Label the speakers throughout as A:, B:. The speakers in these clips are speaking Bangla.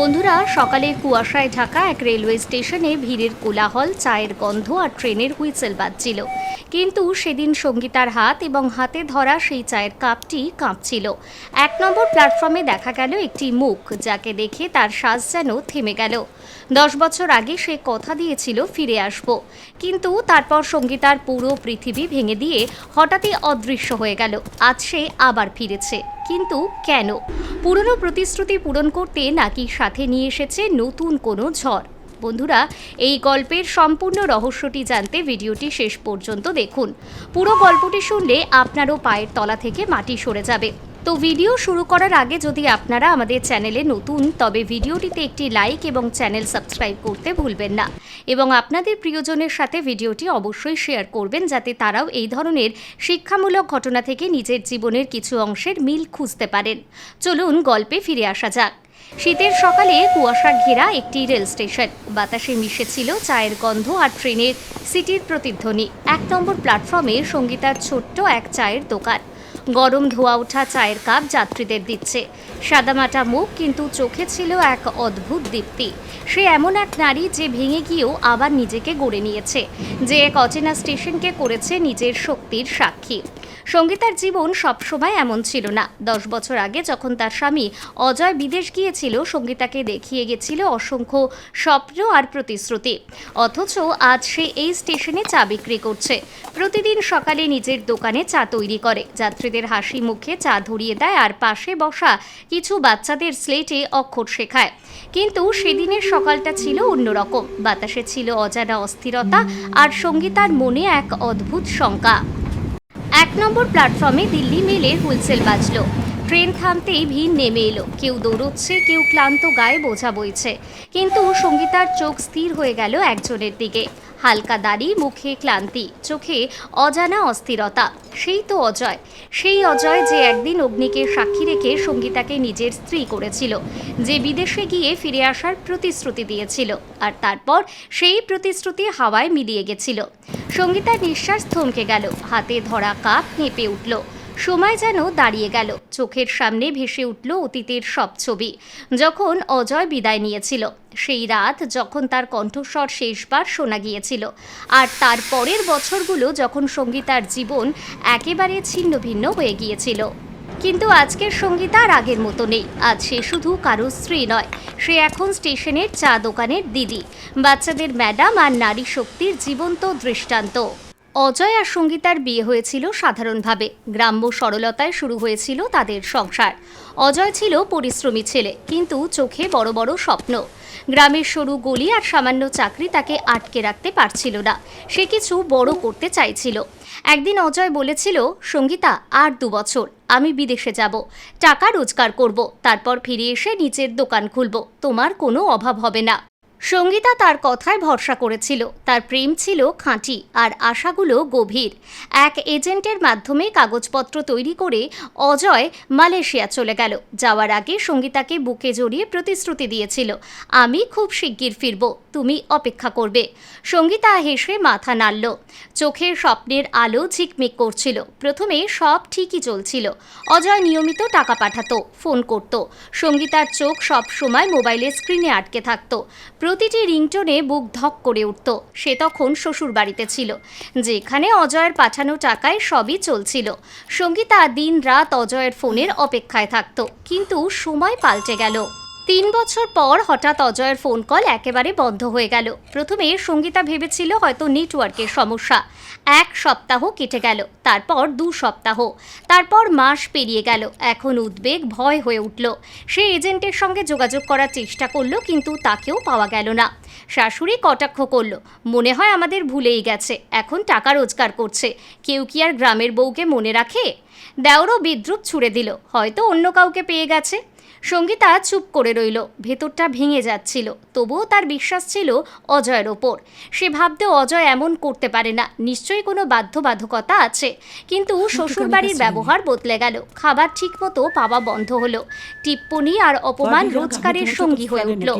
A: বন্ধুরা, সকালে কুয়াশায় ঢাকা এক রেলওয়ে স্টেশনে ভিড়ের কোলাহল, চায়ের গন্ধ আর ট্রেনের হুইসেল বাজছিল। কিন্তু সেদিন সঙ্গীতার হাত এবং হাতে ধরা সেই চায়ের কাপটি কাঁপছিল। এক নম্বর প্ল্যাটফর্মে দেখা গেল একটি মুখ, যাকে দেখে তার শ্বাস যেন থেমে গেল। দশ বছর আগে সে কথা দিয়েছিল, ফিরে আসব। কিন্তু তারপর সঙ্গীতার পুরো পৃথিবী ভেঙে দিয়ে হঠাৎই অদৃশ্য হয়ে গেল। আজ সে আবার ফিরেছে। কিন্তু কেন? পুরনো প্রতিশ্রুতি পূরণ করতে নাকি সাথে নিয়ে এসেছে নতুন কোনো ঝড়? বন্ধুরা, এই গল্পের সম্পূর্ণ রহস্যটি জানতে ভিডিওটি শেষ পর্যন্ত দেখুন। পুরো গল্পটি শুনলে আপনারও পায়ের তলা থেকে মাটি সরে যাবে। তো ভিডিও শুরু করার আগে যদি আপনারা আমাদের চ্যানেলে নতুন, তবে ভিডিওটিতে একটি লাইক এবং চ্যানেল সাবস্ক্রাইব করতে ভুলবেন না। এবং আপনাদের প্রিয়জনের সাথে ভিডিওটি অবশ্যই শেয়ার করবেন, যাতে তারাও এই ধরনের শিক্ষামূলক ঘটনা থেকে নিজের জীবনের কিছু অংশের মিল খুঁজতে পারেন। চলুন গল্পে ফিরে আসা যাক। শীতের সকালে কুয়াশা ঘেরা একটি রেল স্টেশন। বাতাসে মিশেছিল চায়ের গন্ধ আর ট্রেনের সিটির প্রতিধ্বনি। এক নম্বর প্ল্যাটফর্মে সঙ্গীতার ছোট্ট এক চায়ের দোকান। গরম ধোয়া ওঠা চায়ের কাপ যাত্রীদের দিচ্ছে। সাদামাটা মুখ কিন্তু চোখে ছিল এক অদ্ভুত দীপ্তি। সে এমন এক নারী যে ভেঙে গিয়েও আবার নিজেকে গড়ে নিয়েছে, যে এক অচেনা স্টেশনকে করেছে নিজের শক্তির সাক্ষী। সঙ্গীতার জীবন সবসময় এমন ছিল না। দশ বছর আগে যখন তার স্বামী অজয় বিদেশ গিয়েছিল, সঙ্গীতাকে দেখিয়ে গেছিল অসংখ্য স্বপ্ন আর প্রতিশ্রুতি। অথচ আজ সে এই স্টেশনে চা বিক্রি করছে। প্রতিদিন সকালে নিজের দোকানে চা তৈরি করে। যাত্রীদের হাসি মুখে চা ধরিয়ে দেয় আর পাশে বসা কিছু বাচ্চাদের স্লেটে অক্ষর শেখায়। কিন্তু সেদিনের সকালটা ছিল অন্যরকম। বাতাসে ছিল অজানা অস্থিরতা আর সঙ্গীতার মনে এক অদ্ভুত শঙ্কা। এক নম্বর প্ল্যাটফর্মে দিল্লি মেলের হুলসেল বাজলো। ট্রেন থামতেই ভিড় নেমে এলো। কেউ দৌড়চ্ছে, কেউ ক্লান্ত গায়ে বোঝা বইছে। কিন্তু সঙ্গীতার চোখ স্থির হয়ে গেল একজনের দিকে। হালকা দাড়ি, মুখে ক্লান্তি, চোখে অজানা অস্থিরতা। সেই তো অজয়। সেই অজয় যে একদিন অগ্নিকে সাক্ষী রেখে সঙ্গীতাকে নিজের স্ত্রী করেছিল, যে বিদেশে গিয়ে ফিরে আসার প্রতিশ্রুতি দিয়েছিল, আর তারপর সেই প্রতিশ্রুতি হাওয়ায় মিলিয়ে গেছিল। সঙ্গীতার নিঃশ্বাস থমকে গেল। হাতে ধরা কাপ কেঁপে উঠল। সময় যেন দাঁড়িয়ে গেল। চোখের সামনে ভেসে উঠল অতীতের সব ছবি। যখন অজয় বিদায় নিয়েছিল, সেই রাত যখন তার কণ্ঠস্বর শেষবার শোনা গিয়েছিল। আর তার পরের বছরগুলো যখন সঙ্গীতার জীবন একেবারে ছিন্ন ভিন্ন হয়ে গিয়েছিল। কিন্তু আজকের সঙ্গীতা আর আগের মতো নেই। আজ সে শুধু কারও স্ত্রী নয়, সে এখন স্টেশনের চা দোকানের দিদি। বাচ্চাদের ম্যাডাম আর নারী শক্তির জীবন্ত দৃষ্টান্ত। অজয় আর সঙ্গীতার বিয়ে হয়েছিল সাধারণভাবে। গ্রাম্য সরলতায় শুরু হয়েছিল তাদের সংসার। অজয় ছিল পরিশ্রমী ছেলে, কিন্তু চোখে বড় বড় স্বপ্ন। গ্রামের সরু গলি আর সামান্য চাকরি তাকে আটকে রাখতে পারছিল না। সে কিছু বড় করতে চাইছিল। একদিন অজয় বলেছিল, সঙ্গীতা, আর দু বছর, আমি বিদেশে যাব। টাকা রোজগার করব, তারপর ফিরে এসে নিচের দোকান খুলব। তোমার কোনো অভাব হবে না। সঙ্গীতা তার কথায় ভরসা করেছিল। তার প্রেম ছিল খাঁটি আর আশাগুলো গভীর। এক এজেন্টের মাধ্যমে কাগজপত্র তৈরি করে অজয় মালয়েশিয়া চলে গেল। যাওয়ার আগে সঙ্গীতাকে বুকে জড়িয়ে প্রতিশ্রুতি দিয়েছিল, আমি খুব শিগগির ফিরব, তুমি অপেক্ষা করবে। সঙ্গীতা হেসে মাথা নাড়ল। চোখের স্বপ্নের আলো ঝিকমিক করছিল। প্রথমে সব ঠিকই চলছিল। অজয় নিয়মিত টাকা পাঠাতো, ফোন করত। সঙ্গীতার চোখ সব সময় মোবাইলের স্ক্রিনে আটকে থাকতো। প্রতিটি রিংটোনে বুক ধক করে উঠত। সে তখন শ্বশুর বাড়িতে ছিল। যেখানে অজয়ের পাঠানো টাকায় সবই চলছিল। সঙ্গীতা দিন রাত অজয়ের ফোনের অপেক্ষায় থাকত। কিন্তু সময় পাল্টে গেল। তিন বছর পর হঠাৎ অজয়ের ফোন কল একেবারে বন্ধ হয়ে গেল। প্রথমে সঙ্গীতা ভেবেছিল হয়তো নেটওয়ার্কের সমস্যা। এক সপ্তাহ কেটে গেল, তারপর দু সপ্তাহ, তারপর মাস পেরিয়ে গেল। এখন উদ্বেগ ভয় হয়ে উঠল। সে এজেন্টের সঙ্গে যোগাযোগ করার চেষ্টা করল, কিন্তু তাকেও পাওয়া গেল না। শাশুড়ি কটাক্ষ করল, মনে হয় আমাদের ভুলেই গেছে, এখন টাকা রোজগার করছে। কেউ কি আর গ্রামের বউকে মনে রাখে? দেওরও বিদ্রুপ ছুড়ে দিল, হয়তো অন্য কাউকে পেয়ে গেছে। সঙ্গীতা চুপ করে রইল। ভেতরটা ভেঙে যাচ্ছিল। তবুও তার বিশ্বাস ছিল অজয়ের ওপর। সে ভাবতে অজয় এমন করতে পারে না। নিশ্চয়ই কোনো বাধ্যবাধকতা আছে। কিন্তু শ্বশুরবাড়ির ব্যবহার বদলে গেল। খাবার ঠিকমতো পাওয়া বন্ধ হলো। টিপ্পনি আর অপমান রোজগারের সঙ্গী হয়ে উঠল।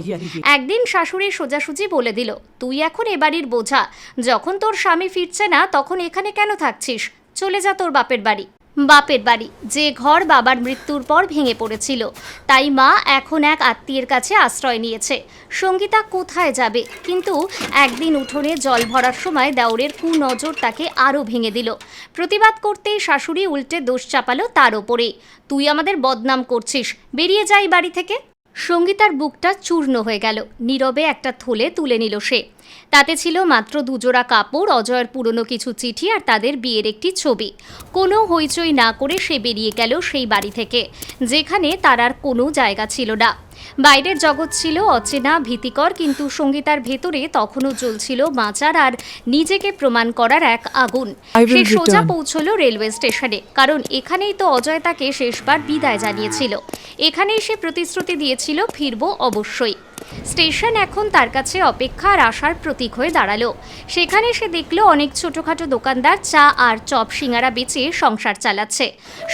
A: একদিন শাশুড়ি সোজাসুজি বলে দিল তুই এখন এ বাড়ির বোঝা। যখন তোর স্বামী ফিরছে না তখন এখানে কেন থাকছিস? চলে যা তোর বাপের বাড়ি। বাপের বাড়ি। যে ঘর বাবার মৃত্যুর পর ভেঙে পড়েছিল। তাই মা এখন এক আত্মীয়ের কাছে আশ্রয় নিয়েছে। সঙ্গীতা কোথায় যাবে? কিন্তু একদিন উঠোনে জল ভরার সময় দেওরের কুনজর তাকে আরও ভেঙে দিল। প্রতিবাদ করতে শাশুড়ি উল্টে দোষ চাপালো তার ওপরে। তুই আমাদের বদনাম করছিস। বেরিয়ে যাই বাড়ি থেকে। সঙ্গীতার বুকটা চূর্ণ হয়ে গেল। নীরবে একটা থলে তুলে নিল সে। তাতে ছিল মাত্র দুজোড়া কাপড়, অজয়ের পুরনো কিছু চিঠি আর তাদের বিয়ের একটি ছবি। কোনো হইচই না করে সে বেরিয়ে গেল সেই বাড়ি থেকে, যেখানে তার আর কোনো জায়গা ছিল না। বাইরের জগৎ ছিল অচেনা ভীতিকর কিন্তু সঙ্গীতার ভেতরে তখনও জ্বলছিল বাঁচার আর নিজেকে প্রমাণ করার এক আগুন। সে সোজা
B: পৌঁছল
A: পৌঁছলো রেলওয়ে স্টেশনে কারণ এখানেই তো অজয় তাকে শেষবার বিদায় জানিয়েছিল। এখানেই সে প্রতিশ্রুতি দিয়েছিল ফিরব অবশ্যই। স্টেশন এখন তার কাছে অপেক্ষা আর আশার প্রতীক হয়ে দাঁড়াল। সেখানে সে দেখল অনেক ছোটোখাটো দোকানদার চা আর চপ সিঙ্গারা বেচে সংসার চালাচ্ছে।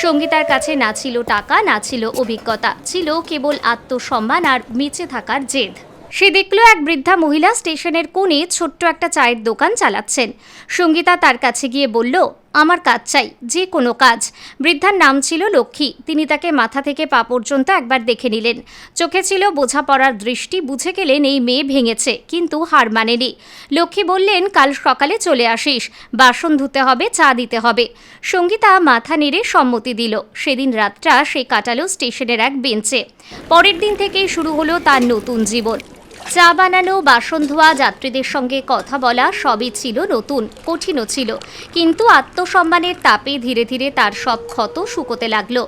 A: সঙ্গীতার কাছে না ছিল টাকা, না ছিল অভিজ্ঞতা, ছিল কেবল আত্মসম্মান আর বেঁচে থাকার জেদ। সে দেখল এক বৃদ্ধা মহিলা স্টেশনের কোণে ছোট্ট একটা চায়ের দোকান চালাচ্ছেন। সঙ্গীতা তার কাছে গিয়ে বলল আমার কাজ চাই, যে কোনো কাজ। বৃদ্ধার নাম ছিল লক্ষ্মী। তিনি তাকে মাথা থেকে পা পর্যন্ত একবার দেখে নিলেন। চোখে ছিল বোঝাপড়ার দৃষ্টি, বুঝে গেলেন এই মেয়ে ভেঙেছে, কিন্তু হার মানেনি। লক্ষ্মী বললেন, কাল সকালে চলে আসিস, বাসন ধুতে হবে, চা দিতে হবে। সঙ্গীতা মাথা নেড়ে সম্মতি দিল। সেদিন রাতটা সে কাটালো স্টেশনের এক বেঞ্চে। পরের দিন থেকেই শুরু হলো তার নতুন জীবন। চা বানানো, বাসন ধোয়া, যাত্রীদের সঙ্গে কথা বলা সবই ছিল নতুন, কঠিনও ছিল। কিন্তু আত্মসম্মানের তাপে ধীরে ধীরে তার সব ক্ষত শুকোতে লাগল।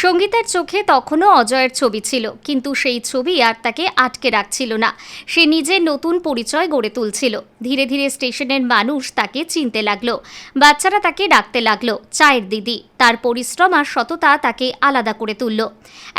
A: সঙ্গীতার চোখে তখনও অজয়ের ছবি ছিল, কিন্তু সেই ছবি আর তাকে আটকে রাখছিল না। সে নিজের নতুন পরিচয় গড়ে তুলছিল। ধীরে ধীরে স্টেশনের মানুষ তাকে চিনতে লাগল। বাচ্চারা তাকে ডাকতে লাগল, চায়ের দিদি। তার পরিশ্রম আর সততা তাকে আলাদা করে তুলল।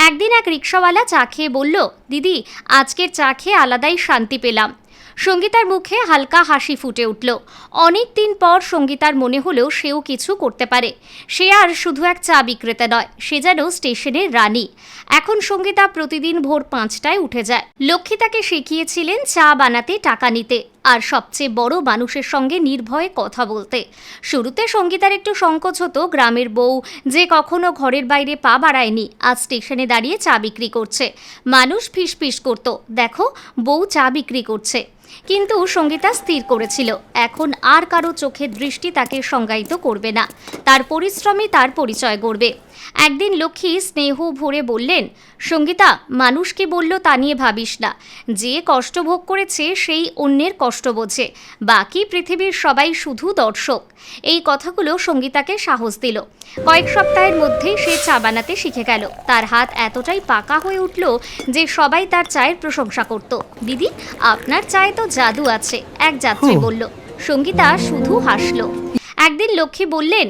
A: একদিন এক রিক্সাওয়ালা চা খেয়ে বলল, দিদি, আজকের চা খেয়ে আলাদাই শান্তি পেলাম। সঙ্গীতার মুখে হালকা হাসি ফুটে উঠল। অনেক দিন পর সঙ্গীতার মনে হলেও সেও কিছু করতে পারে। সে আর শুধু এক চা বিক্রেতা নয়, সে যেন স্টেশনের রানী। এখন সঙ্গীতা প্রতিদিন ভোর পাঁচটায় উঠে যায়। লক্ষ্মী তাকে শিখিয়েছিলেন চা বানাতে টাকা নিতে। আর সবচেয়ে বড় মানুষের সঙ্গে নির্ভয়ে কথা বলতে। শুরুতে সঙ্গীতার একটু সংকোচ হতো গ্রামের বউ, যে কখনো ঘরের বাইরে পা বাড়ায়নি, আজ স্টেশনে দাঁড়িয়ে চা বিক্রি করছে। মানুষ ফিসফিস করতো, দেখো, বউ চা বিক্রি করছে। কিন্তু সঙ্গীতা স্থির করেছিল, এখন আর কারও চোখের দৃষ্টি তাকে সংজ্ঞায়িত করবে না। তার পরিশ্রমই তার পরিচয় গড়বে। একদিন লক্ষ্মী স্নেহ ভরে বললেন সঙ্গীতা মানুষ কি বলল তা নিয়ে ভাবিস না। যে কষ্ট ভোগ করেছে সেই অন্যের কষ্ট বোঝে। বাকি পৃথিবীর সবাই শুধু দর্শক। এই কথাগুলো সঙ্গীতাকে সাহস দিল। কয়েক সপ্তাহের মধ্যেই সে চা বানাতে শিখে গেল। তার হাত এতটাই পাকা হয়ে উঠল যে সবাই তার চায়ের প্রশংসা করত। দিদি আপনার চায়ে তো জাদু আছে। এক যাত্রী। বলল। সঙ্গীতা শুধু হাসলো। একদিন লক্ষ্মী বললেন,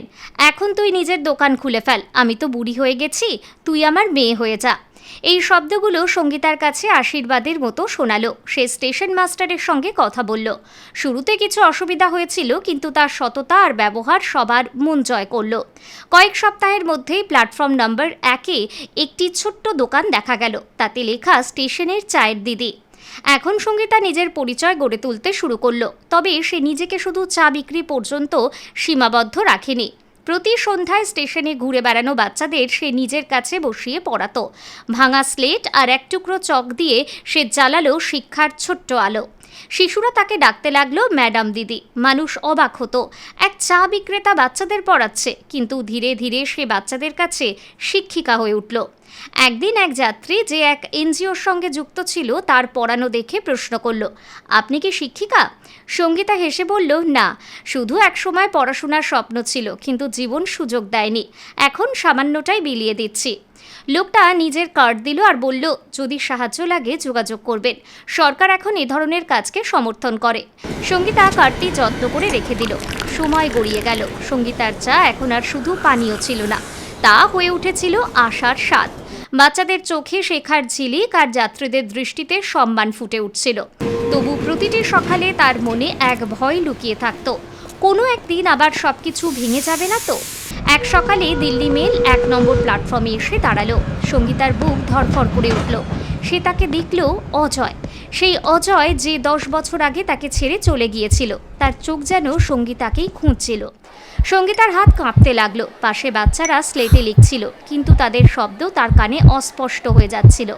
A: এখন তুই নিজের দোকান খুলে ফেল, আমি তো বুড়ি হয়ে গেছি, তুই আমার মেয়ে হয়ে যা। এই শব্দগুলো সঙ্গীতার কাছে আশীর্বাদের মতো শোনালো। সে স্টেশন মাস্টারের সঙ্গে কথা বলল। শুরুতে কিছু অসুবিধা হয়েছিল, কিন্তু তার সততা আর ব্যবহার সবার মন জয় করল। কয়েক সপ্তাহের মধ্যেই প্ল্যাটফর্ম নম্বর একে একটি ছোট্ট দোকান দেখা গেল। তাতে লেখা স্টেশনের চায়ের দিদি। এখন সঙ্গীতা নিজের পরিচয় গড়ে তুলতে শুরু করল। তবে সে নিজেকে শুধু চা বিক্রি পর্যন্ত সীমাবদ্ধ রাখেনি। প্রতি সন্ধ্যায় স্টেশনে ঘুরে বেড়ানো বাচ্চাদের সে নিজের কাছে বসিয়ে পড়াতো। ভাঙা স্লেট আর এক টুকরো চক দিয়ে সে জ্বালালো শিক্ষার ছোট্ট আলো। শিশুরা তাকে ডাকতে লাগল, ম্যাডাম দিদি। মানুষ অবাক হতো। এক চা বিক্রেতা বাচ্চাদের পড়াচ্ছে, কিন্তু ধীরে ধীরে সে বাচ্চাদের কাছে শিক্ষিকা হয়ে উঠল। একদিন এক যাত্রী যে এক এনজিওর সঙ্গে যুক্ত ছিল, তার পড়ানো দেখে প্রশ্ন করল, আপনি কি শিক্ষিকা? সঙ্গীতা হেসে বলল, না, শুধু এক সময় পড়াশোনার স্বপ্ন ছিল, কিন্তু জীবন সুযোগ দেয়নি। এখন সামান্যটাই বিলিয়ে দিচ্ছি। লোকটা নিজের কার্ড দিল আর বলল, যদি সাহায্য লাগে, যোগাযোগ করবেন। সরকার এখন এ ধরনের কাজকে সমর্থন করে। সঙ্গীতা কার্ডটি যত্ন করে রেখে দিল। সময় গড়িয়ে গেল। সঙ্গীতার চা এখন আর শুধু পানীয় ছিল না, তা হয়ে উঠেছিল আশার স্বাদ। বাচ্চাদের চোখে শেখার ঝিলিক আর যাত্রীদের দৃষ্টিতে সম্মান ফুটে উঠছিল। তবু প্রতিটি সকালে তার মনে এক ভয় লুকিয়ে থাকত। কোনো একদিন আবার সব কিছু ভেঙে যাবে না তো? এক সকালে দিল্লি মেল এক নম্বর প্ল্যাটফর্মে এসে দাঁড়াল। সঙ্গীতার বুক ধরফর করে উঠল। সে তাকে দেখল অজয়। সেই অজয় যে দশ বছর আগে তাকে ছেড়ে চলে গিয়েছিল, তার চোখ যেন সঙ্গীতাকেই খুঁজছিল। সঙ্গীতার হাত কাঁপতে লাগল, পাশে বাচ্চারা স্লেটে লিখছিল, কিন্তু তাদের শব্দ তার কানে অস্পষ্ট হয়ে যাচ্ছিল।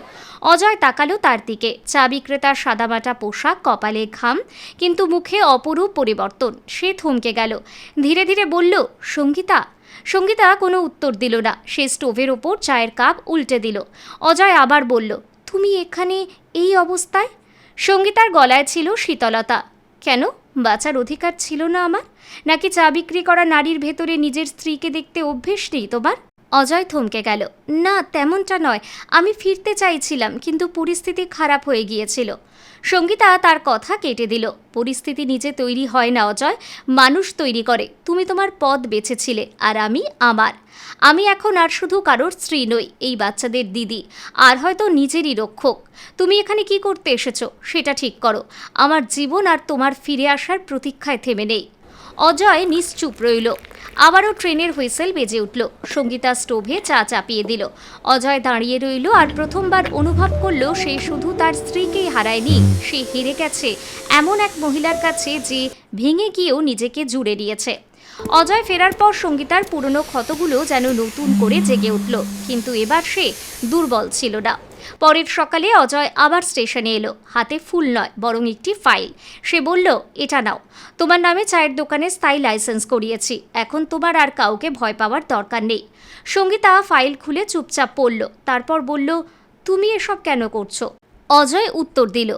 A: অজয় তাকালো তার দিকে চা বিক্রেতার সাদামাটা পোশাক, কপালে ঘাম, কিন্তু মুখে অপরূপ পরিবর্তন। সে থমকে গেল, ধীরে ধীরে বলল, সঙ্গীতা সঙ্গীতা কোনো উত্তর দিল না। সে স্টোভের ওপর চায়ের কাপ উল্টে দিল। অজয় আবার বলল, তুমি এখানে এই অবস্থায়? সঙ্গীতার গলায় ছিল শীতলতা। কেন? বাঁচার অধিকার ছিল না আমার। নাকি চা বিক্রি করা নারীর ভেতরে নিজের স্ত্রীকে দেখতে অভ্যেস নেই তোমার? অজয় থমকে গেল। না, তেমনটা নয়। আমি ফিরতে চাইছিলাম, কিন্তু পরিস্থিতি খারাপ হয়ে গিয়েছিল। সঙ্গীতা তার কথা কেটে দিল। পরিস্থিতি নিজে তৈরি হয় না, অজয়। মানুষ তৈরি করে। তুমি তোমার পদ বেছেছিলে, আর আমি আমার। আমি এখন আর শুধু কারোর স্ত্রী নই, এই বাচ্চাদের দিদি। আর হয়তো নিজেরই রক্ষক। তুমি এখানে কি করতে এসেছ, সেটা ঠিক করো। আমার জীবন আর তোমার ফিরে আসার প্রতীক্ষায় থেমে নেই। অজয় নিশ্চুপ রইল। আবারও ট্রেনের হুইসেল বেজে উঠল। সঙ্গীতা স্টোভে চা চাপিয়ে দিল। অজয় দাঁড়িয়ে রইল আর প্রথমবার অনুভব করল সে শুধু তার স্ত্রীকেই হারায়নি, সে হেরে গেছে এমন এক মহিলার কাছে যে ভেঙে গিয়েও নিজেকে জুড়ে নিয়েছে অজয় ফেরার পর সঙ্গীতার পুরনো ক্ষতগুলো যেন নতুন করে জেগে উঠল, কিন্তু এবার সে দুর্বল ছিল না। পরের সকালে অজয় আবার স্টেশনে এলো। হাতে ফুল নয়, বরং একটি ফাইল। সে বলল, এটা নাও। তোমার নামে চায়ের দোকানে স্থায়ী লাইসেন্স করিয়েছি। এখন তোমার আর কাউকে ভয় পাওয়ার দরকার নেই। সঙ্গীতা ফাইল খুলে চুপচাপ পড়ল। তারপর বলল, তুমি এসব কেন করছ? অজয় উত্তর দিল,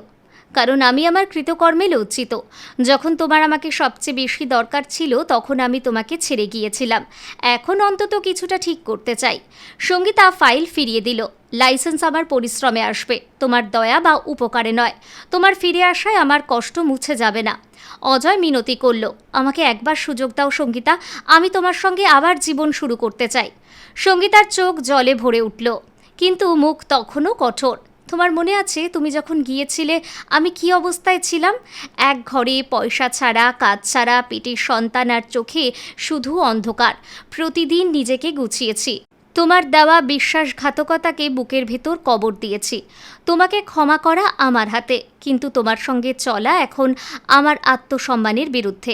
A: কারণ আমি আমার কৃতকর্মে লজ্জিত। যখন তোমার আমাকে সবচেয়ে বেশি দরকার ছিল, তখন আমি তোমাকে ছেড়ে গিয়েছিলাম। এখন অন্তত কিছুটা ঠিক করতে চাই। সঙ্গীতা ফাইল ফিরিয়ে দিল। লাইসেন্স আমার পরিশ্রমে আসবে। তোমার দয়া বা উপকারে নয়। তোমার ফিরে আসায় আমার কষ্ট মুছে যাবে না। অজয় মিনতি করল, আমাকে একবার সুযোগ দাও সঙ্গীতা, আমি তোমার সঙ্গে আবার জীবন শুরু করতে চাই। সঙ্গীতার চোখ জলে ভরে উঠল, কিন্তু মুখ তখনও কঠোর। তোমার মনে আছে, তুমি যখন গিয়েছিলে, আমি কি অবস্থায় ছিলাম? এক ঘরে পয়সা ছাড়া, কাজ ছাড়া, পেটের সন্তান আর চোখে শুধু অন্ধকার। প্রতিদিন নিজেকে গুছিয়েছি। তোমার দেওয়া বিশ্বাসঘাতকতাকে বুকের ভেতর কবর দিয়েছি। তোমাকে ক্ষমা করা আমার হাতে, কিন্তু তোমার সঙ্গে চলা এখন আমার আত্মসম্মানের বিরুদ্ধে।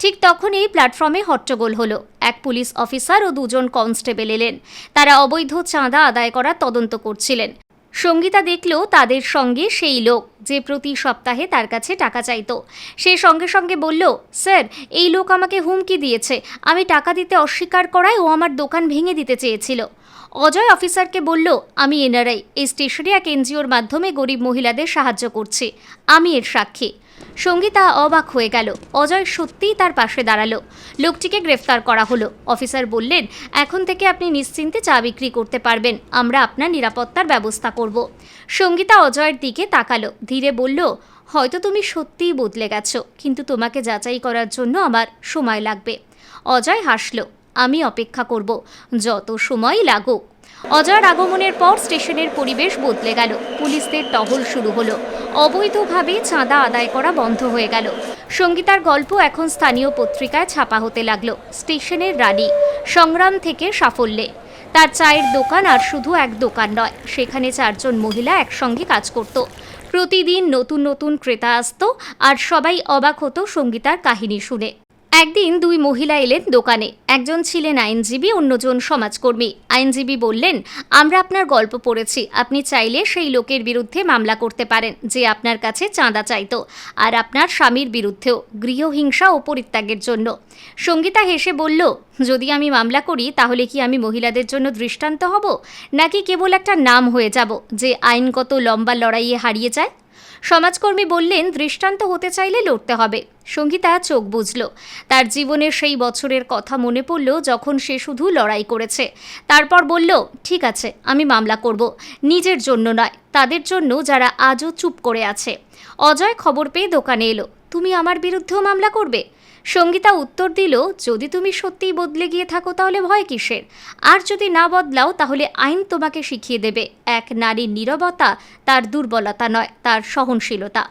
A: ঠিক তখনই প্ল্যাটফর্মে হট্টগোল হলো। এক পুলিশ অফিসার ও দুজন কনস্টেবল এলেন। তারা অবৈধ চাঁদা আদায় করার তদন্ত করছিলেন। সঙ্গীতা দেখল তাদের সঙ্গে সেই লোক যে প্রতি সপ্তাহে তার কাছে টাকা চাইতো। সে সঙ্গে সঙ্গে বলল, স্যার, এই লোক আমাকে হুমকি দিয়েছে। আমি টাকা দিতে অস্বীকার করায় ও আমার দোকান ভেঙে দিতে চেয়েছিল। অজয় অফিসারকে বলল, আমি এনআরআই, এই স্টেশনে এক এনজিওর মাধ্যমে গরিব মহিলাদের সাহায্য করছি। আমি এর সাক্ষী। সঙ্গীতা অবাক হয়ে গেল। অজয় সত্যিই তার পাশে দাঁড়াল। লোকটিকে গ্রেফতার করা হলো। অফিসার বললেন, এখন থেকে আপনি নিশ্চিন্তে চা বিক্রি করতে পারবেন। আমরা আপনার নিরাপত্তার ব্যবস্থা করব। সঙ্গীতা অজয়ের দিকে তাকালো। ধীরে বলল, হয়তো তুমি সত্যিই বদলে গেছো, কিন্তু তোমাকে যাচাই করার জন্য আমার সময় লাগবে। অজয় হাসলো। আমি অপেক্ষা করব। যত সময় লাগুক। অজয়ের আগমনের পর স্টেশনের পরিবেশ বদলে গেল। পুলিশদের টহল শুরু হলো। অবৈধভাবে চাঁদা আদায় করা বন্ধ হয়ে গেল। সঙ্গীতার গল্প এখন স্থানীয় পত্রিকায় ছাপা হতে লাগল। স্টেশনের রানী, সংগ্রাম থেকে সাফল্যে। তার চায়ের দোকান আর শুধু এক দোকান নয়, সেখানে চারজন মহিলা একসঙ্গে কাজ করত। প্রতিদিন নতুন নতুন ক্রেতা আসতো আর সবাই অবাক হতো সঙ্গীতার কাহিনী শুনে। একদিন দুই মহিলা এলেন দোকানে। একজন ছিলেন আইনজীবী, অন্যজন সমাজকর্মী। আইনজীবী বললেন, আমরা আপনার গল্প পড়েছি। আপনি চাইলে সেই লোকের বিরুদ্ধে মামলা করতে পারেন যে আপনার কাছে চাঁদা চাইত আর আপনার স্বামীর বিরুদ্ধেও গৃহহিংসা ও পরিত্যাগের জন্য। সঙ্গীতা হেসে বলল, যদি আমি মামলা করি, তাহলে কি আমি মহিলাদের জন্য দৃষ্টান্ত হব? নাকি কেবল একটা নাম হয়ে যাব যে আইনগত লম্বা লড়াইয়ে হারিয়ে যায়? সমাজকর্মী বললেন, দৃষ্টান্ত হতে চাইলে লড়তে হবে। সঙ্গীতা চোখ বুঝল তার জীবনের সেই বছরের কথা মনে পড়ল যখন সে শুধু লড়াই করেছে। তারপর বলল, ঠিক আছে, আমি মামলা করব। নিজের জন্য নয়, তাদের জন্য যারা আজও চুপ করে আছে। অজয় খবর পেয়ে দোকানে এলো। তুমি আমার বিরুদ্ধেও মামলা করবে? সঙ্গীতা উত্তর দিল, যদি তুমি সত্যিই বদলে গিয়ে থাকো তাহলে ভয় কিসের? আর যদি না বদলাও তাহলে আইন তোমাকে শিখিয়ে দেবে। এক নারীর নীরবতা তার দুর্বলতা নয়, তার সহনশীলতা।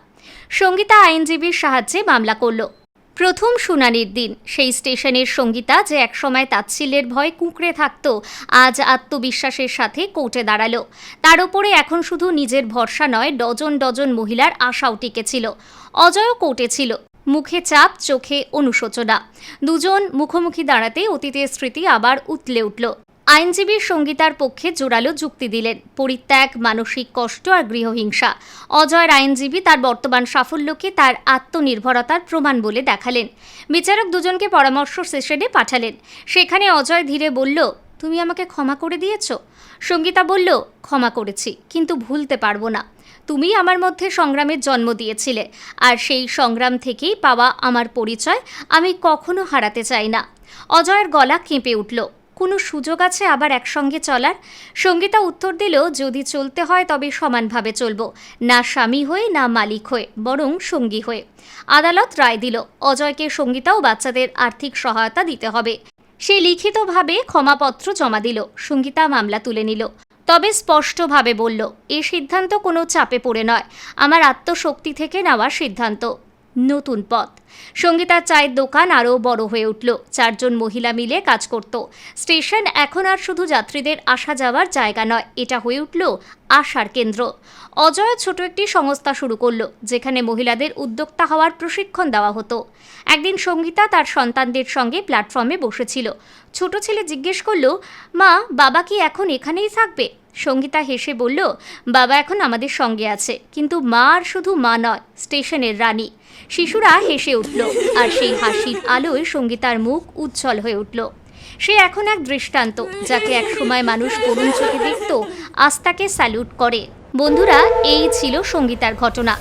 A: সঙ্গীতা আইনজীবীর সাহায্যে মামলা করল। প্রথম শুনানির দিন, সেই স্টেশনের সঙ্গীতা যে একসময় তাচ্ছিল্যের ভয় কুঁকড়ে থাকত, আজ আত্মবিশ্বাসের সাথে কোর্টে দাঁড়াল। তার ওপরে এখন শুধু নিজের ভরসা নয়, ডজন ডজন মহিলার আশাও টিকেছিল। অজয়ও কোর্টে ছিল। মুখে চাপ, চোখে অনুশোচনা। দুজন মুখোমুখি দাঁড়াতে অতীতের স্মৃতি আবার উতলে উঠল। আইনজীবী সঙ্গীতার পক্ষে জোরালো যুক্তি দিলেন। পরিত্যাগ, মানসিক কষ্ট আর গৃহহিংসা। অজয়ের আইনজীবী তার বর্তমান সাফল্যকে তার আত্মনির্ভরতার প্রমাণ বলে দেখালেন। বিচারক দুজনকে পরামর্শ সেশনে পাঠালেন। সেখানে অজয় ধীরে বলল, তুমি আমাকে ক্ষমা করে দিয়েছ? সঙ্গীতা বলল, ক্ষমা করেছি, কিন্তু ভুলতে পারব না। তুমি আমার মধ্যে সংগ্রামের জন্ম দিয়েছিলে। আর সেই সংগ্রাম থেকেই পাওয়া আমার পরিচয় আমি কখনো হারাতে চাই না। অজয়ের গলা কেঁপে উঠল। কোনো সুযোগ আছে আবার একসঙ্গে চলার? সঙ্গীতা উত্তর দিল, যদি চলতে হয় তবে সমানভাবে চলবো। না স্বামী হয়ে, না মালিক হয়ে, বরং সঙ্গী হয়ে। আদালত রায় দিল, অজয়কে সঙ্গীতা ও বাচ্চাদের আর্থিক সহায়তা দিতে হবে। সে লিখিতভাবে ক্ষমাপত্র জমা দিল। সঙ্গীতা মামলা তুলে নিল। তবে স্পষ্টভাবে বলল, এ সিদ্ধান্ত কোনো চাপে পড়ে নয়। আমার আত্মশক্তি থেকে নেওয়া সিদ্ধান্ত। নতুন পথ। সঙ্গীতার চায়ের দোকান আরও বড় হয়ে উঠল। চারজন মহিলা মিলে কাজ করত। স্টেশন এখন আর শুধু যাত্রীদের আসা যাওয়ার জায়গা নয়, এটা হয়ে উঠল আশার কেন্দ্র। অজয় ছোট একটি সংস্থা শুরু করল, যেখানে মহিলাদের উদ্যোক্তা হওয়ার প্রশিক্ষণ দেওয়া হতো। একদিন সঙ্গীতা তার সন্তানদের সঙ্গে প্ল্যাটফর্মে বসেছিল। ছোট ছেলে জিজ্ঞেস করল, মা, বাবা কি এখন এখানেই থাকবে? সঙ্গীতা হেসে বলল, বাবা এখন আমাদের সঙ্গে আছে, কিন্তু মা আর শুধু মা নয়, স্টেশনের রানী। শিশুরা হেসে উঠল আর সেই হাসির আলোয় সঙ্গীতার মুখ উজ্জ্বল হয়ে উঠল। সে এখন এক দৃষ্টান্ত, যাকে এক সময় মানুষ করুণ চোখে দেখত আজ তাকে স্যালুট করে। বন্ধুরা, এই ছিল সঙ্গীতার ঘটনা।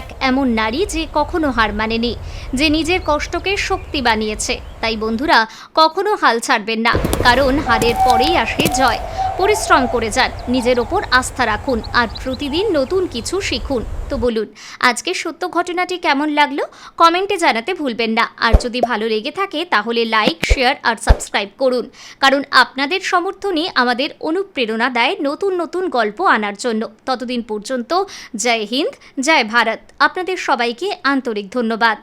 A: এক এমন নারী যে কখনো হার মানেনি, যে নিজের কষ্টকে শক্তি বানিয়েছে। তাই বন্ধুরা, কখনো হাল ছাড়বেন না, কারণ হারের পরেই আসে জয়। পরিশ্রম করে যান। নিজের ওপর আস্থা রাখুন আর প্রতিদিন নতুন কিছু শিখুন। তো বলুন, আজকে সত্য ঘটনাটি কেমন লাগল? কমেন্টে জানাতে ভুলবেন না। আর যদি ভালো লেগে থাকে, তাহলে লাইক, শেয়ার আর সাবস্ক্রাইব করুন। কারণ আপনাদের সমর্থনই আমাদের অনুপ্রেরণা দেয় নতুন নতুন গল্প আনার জন্য। ততদিন পর্যন্ত জয় হিন্দ, জয় ভারত। আপনাদের সবাইকে আন্তরিক ধন্যবাদ।